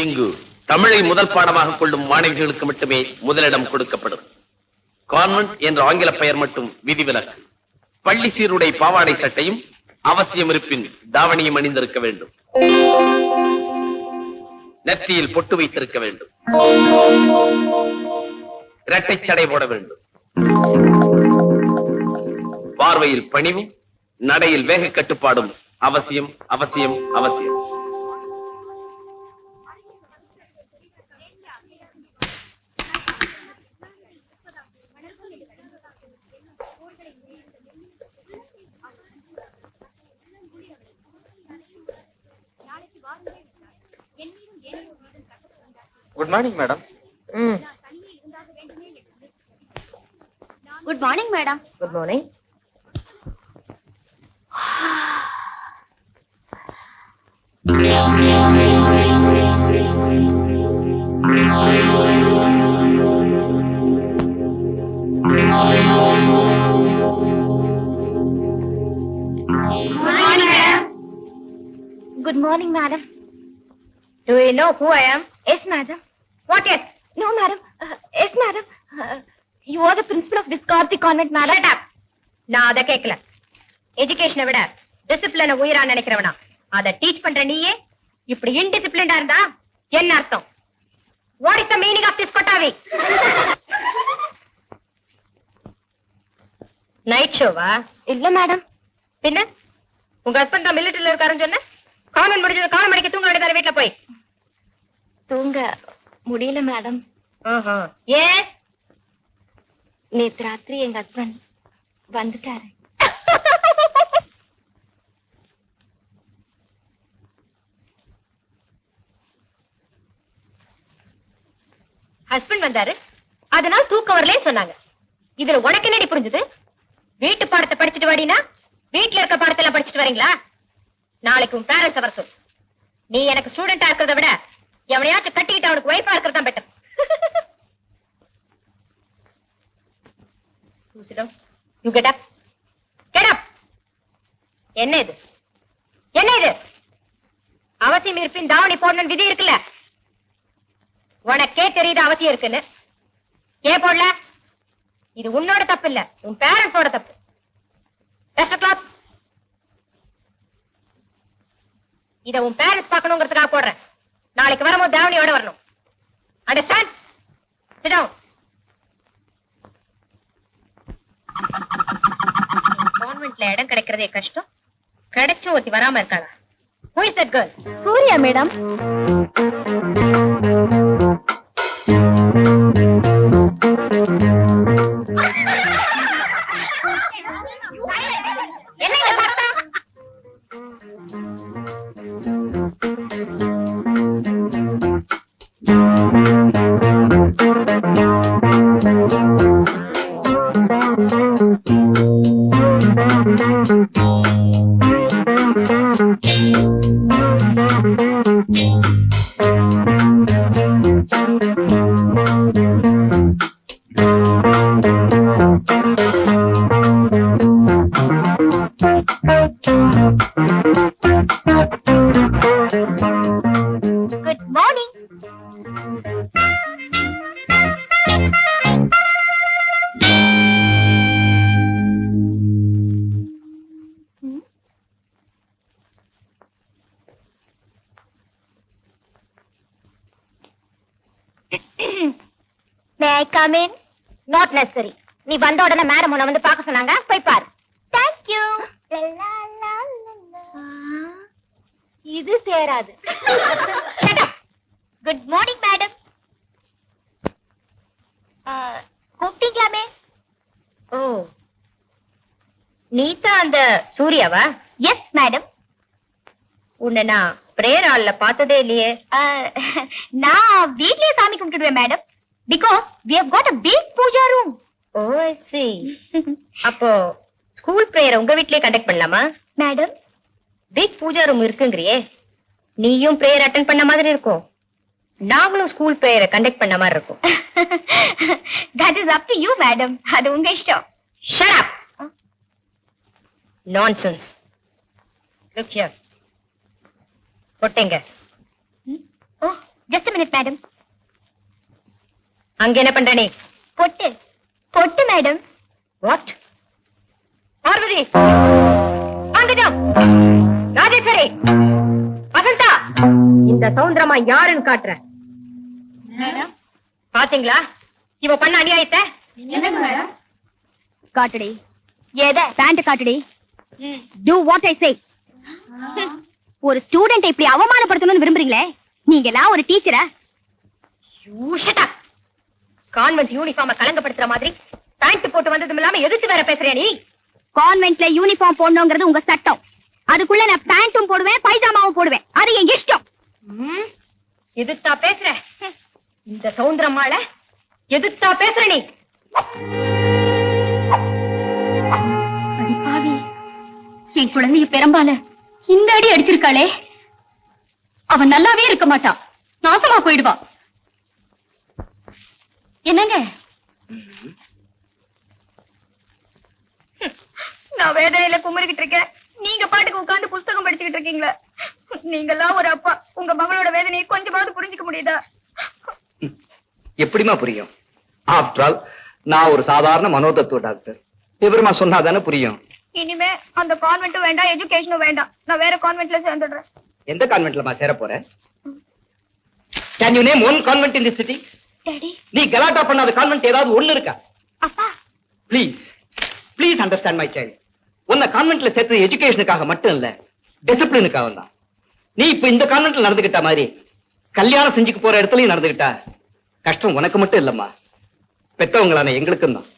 இங்கு தமிழை முதல் பாடமாக கொள்ளும் மாணவிகளுக்கு மட்டுமே முதலிடம் கொடுக்கப்படும். கான்வென்ட் என்ற ஆங்கில பெயர் மட்டும் விதிவிலக்கு. பள்ளி சீருடை பாவாடை சட்டையும் அவசியம் இருப்பின் தாவணியும் அணிந்திருக்க வேண்டும். நெற்றியில் பொட்டு வைத்திருக்க வேண்டும். இரட்டை சடை போட வேண்டும். பார்வையில் பணிவும் நடையில் வேக கட்டுப்பாடும் அவசியம் அவசியம் அவசியம். Good morning madam good morning madam good morning good morning madam do you know who I am yes madam what yes no madam yes madam you are the principal of this Karthik convent madam shut up நான் அத கேக்கல எஜுகேஷனை விட டிசிப்ளின உயிரா நினைக்கிறவனா. அத teach பண்ற நீயே இப்படி இன்டிசிப்ளின்டா இருந்தா என்ன அர்த்தம்? What is the meaning of this கொட்டாவி? நைட் ஷோவா இல்ல மேடம் பின்ன? உங்க ஹஸ்பண்ட் தான் மிலிட்டரியில இருக்காருன்னு சொன்ன? காமன் முடிஞ்சது காமன் மணிக்கு தூங்க வேண்டியதான வீட்டுல போய்? தூங்க முடியல மேடம். ஏன் நேத்து ராத்திரி எங்க ஹஸ்பண்ட் வந்துட்டாரு. ஹஸ்பண்ட் வந்தாரு. அதனால தூக்கம் வரலன்னு சொன்னாங்க. இதுல உனக்கு என்னடி புரிஞ்சுது? வீட்டு பாடத்தை படிச்சுட்டு வாடினா? வீட்டுல இருக்க பாடத்தை எல்லாம் படிச்சுட்டு வரீங்களா? நாளைக்கு உன் பேரண்ட்ஸ் வர சொல் நீ எனக்கு ஸ்டூடெண்டா இருக்கிறத விட எவனையாச்சும் கட்டிக்கிட்டு அவனுக்கு ஒய்ஃபா இருக்கிறதா better you get up get up என்ன இது? என்ன இது? அவசியம் இருப்பின் தாவணி போடணும்னு விதி இருக்குல்ல? உனக்கே தெரியுது அவசியம் இருக்குன்னு. ஏன் போடல? இது உன்னோட தப்பு இல்ல. உன் பேரண்ட்ஸோட தப்பு. பெஸ்ட் இத உன் பேரண்ட்ஸ் பார்க்கணுங்கிறதுக்காக போடுறேன். நாளைக்கு வரும்போது தாவணியோட வரணும். அண்டர்ஸ்டாண்ட் சிட் டவுன் கான்வென்ட்ல இடம் கிடைக்கிறதே கஷ்டம். கிடைச்சு ஒருத்தி வராம இருக்காளா? Who is that girl Surya madam good come in not necessary நீ வந்த உடனே மேடம் உன்னை வந்து பார்க்க சொன்னாங்க. போய் பாரு. தேங்க் யூ இது சேராது. குட் மார்னிங் மேடம் கூப்பிட்டீங்களாமே? ஓ. நீ தான் அந்த சூர்யாவா? எஸ் மேடம் உன்னை நான் பிரேயர் ஹால்ல பார்த்ததே இல்லையே. நான் வீட்லயே சாமி கும்பிட்டுடுவேன் madam because we have got a big puja room oh see அப்போ ஸ்கூல் பிரேயர் உங்க வீட்லயே கண்டக்ட் பண்ணலாமா? மேடம் பிக் பூஜா ரூம் இருக்குங்கறியே. நீயும் பிரேயர் அட்டென்ட் பண்ண மாதிரி இருக்கும். நாங்களும் ஸ்கூல் பிரேயரை கண்டக்ட் பண்ண மாதிரி இருக்கும். That is up to you madam அது உங்க இஷ்டம். Shut up nonsense look here பொட்டேங்க. Oh just minute madam அங்க என்ன பண்ற நீ பொட்டு. பொட்டு மேடம். வாட் பார்வதி! அங்கஜம் ராஜேஸ்வரி! வசந்தா! இந்த சௌந்தரமா யாருன்னு காட்டுறேன் பாத்தீங்களா? இவ பண்ண அநியாயத்தை? காட்டுடி. எத? பேண்ட் காட்டுடி. டு வாட் ஐ சே ஒரு ஸ்டூடெண்ட் இப்படி அவமானப்படுத்தணும்னு விரும்புறீங்களே? நீங்க எல்லாம் ஒரு டீச்சரா கான்வென்ட் யூனிஃபார்ம கலங்கப்படுத்துற மாதிரி பேண்ட் போட்டு வந்ததும் இல்லாம எதிர்த்து வேற பேசுறியா நீ? கான்வென்ட்ல யூனிஃபார்ம் போடணுங்கிறது உங்க சட்டம். அதுக்குள்ள நான் பேண்ட்டும் போடுவேன் பைஜாமாவும் போடுவேன். அது என் இஷ்டம்? எதிர்த்தா பேசுற? இந்த சௌந்தரமால எதிர்த்தா பேசுற நீ? பாவி. என் குழந்தைய பெரும்பால இந்த அடி அடிச்சிருக்காளே. அவன் நல்லாவே இருக்க மாட்டான். நாசமா போயிடுவா. என்னங்க? நான் வேதனையில குமரிக்கிட்டு இருக்கேன். நீங்க பாட்டுக்கு உட்கார்ந்து புஸ்தகம் படிச்சுக்கிட்டு இருக்கீங்களா. நீங்கெல்லாம் ஒரு அப்பா. உங்க மகளோட வேதனையை கொஞ்சமாவது புரிஞ்சுக்க முடியுதா? எப்படிமா புரியும்? ஆஃப்டர் நான் ஒரு சாதாரண மனோதத்துவ டாக்டர். விவரமா சொன்னாதானே புரியும்? இனிமே அந்த கான்வென்ட்டும் வேண்டாம் எஜுகேஷனும் வேண்டாம். நான் வேற கான்வென்ட்ல சேர்ந்துடுறேன். எந்த கான்வென்ட்லமா சேர போற? Can you name one convent in the city daddy நீ கலாட்டா பண்ணாத கான்வென்ட் ஏதாவது ஒண்ணு இருக்கா? அப்பா. Please please understand my child உன்னை கான்வென்ட்ல சேர்த்தது எஜுகேஷனுக்காக மட்டும் இல்ல டிசிப்ளினுக்காக தான். நீ இப்ப இந்த கான்வென்ட்ல நடந்துகிட்ட மாதிரி கல்யாணம் செஞ்சுக்க போற இடத்துலயும் நடந்துகிட்டா கஷ்டம் உனக்கு மட்டும் இல்லம்மா. பெத்தவங்களான எங்களுக்கும் தான்.